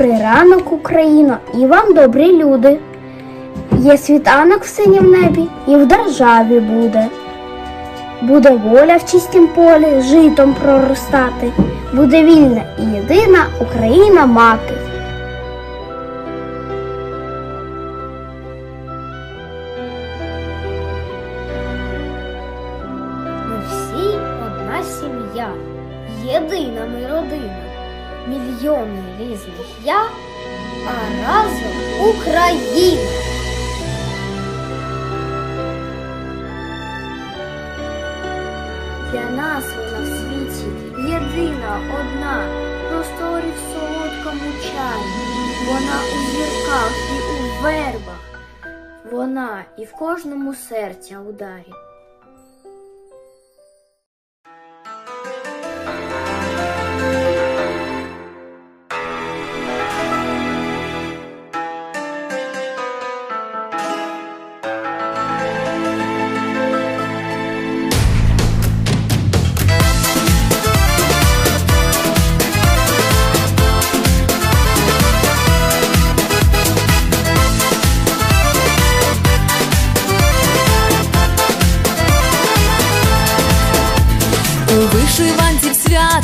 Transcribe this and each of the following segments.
Добрий ранок, Україно, і вам добрі люди. Є світанок в синім небі і в державі буде. Буде воля в чистім полі житом проростати, буде вільна і єдина Україна мати. Ми всі одна сім'я, єдина ми родина, мільйони різних я, а разом Україна. Для нас вона в світі єдина одна, просторі в солодкому чаї. Вона у зірках і у вербах, вона і в кожному серця ударі.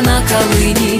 на калині.